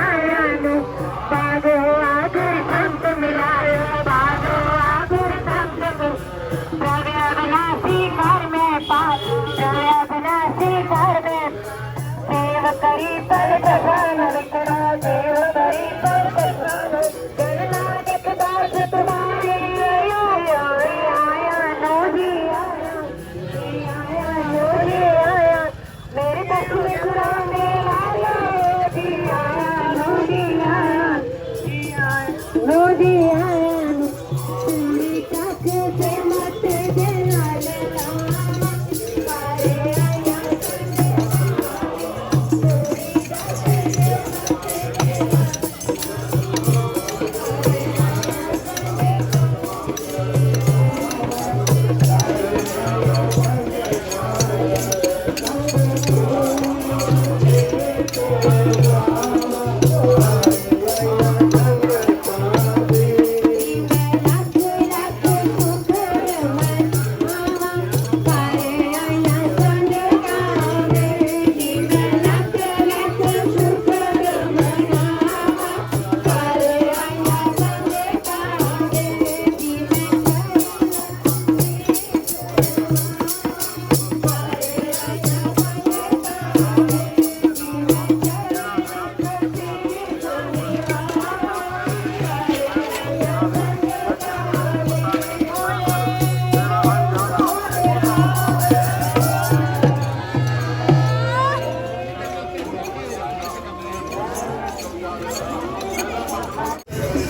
आयाो बाबो आगुर संत मिलायो बाबो आगुर संत रा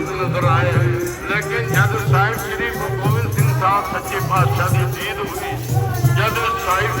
ਵੀ ਨਜ਼ਰ ਆਏ ਲੇਕਿਨ ਜਦ ਸਾਹਿਬ ਸ੍ਰੀ ਗੁਰੂ ਗੋਬਿੰਦ ਸਿੰਘ ਸਾਹਿਬ ਸੱਚੇ ਪਾਤਸ਼ਾਹ ਦੀ ਦੀਦ ਹੋਈ ਜਦ ਸਾਹਿਬ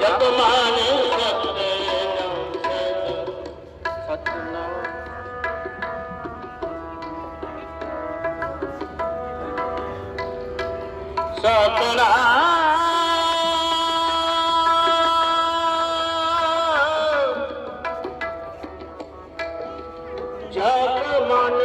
ਜਪ ਮਾਨ ਸਤਨਾਮ ਸਦਾ ਸਤਨਾਮ। ਸਤਨਾਮ ਜਪ ਮਨ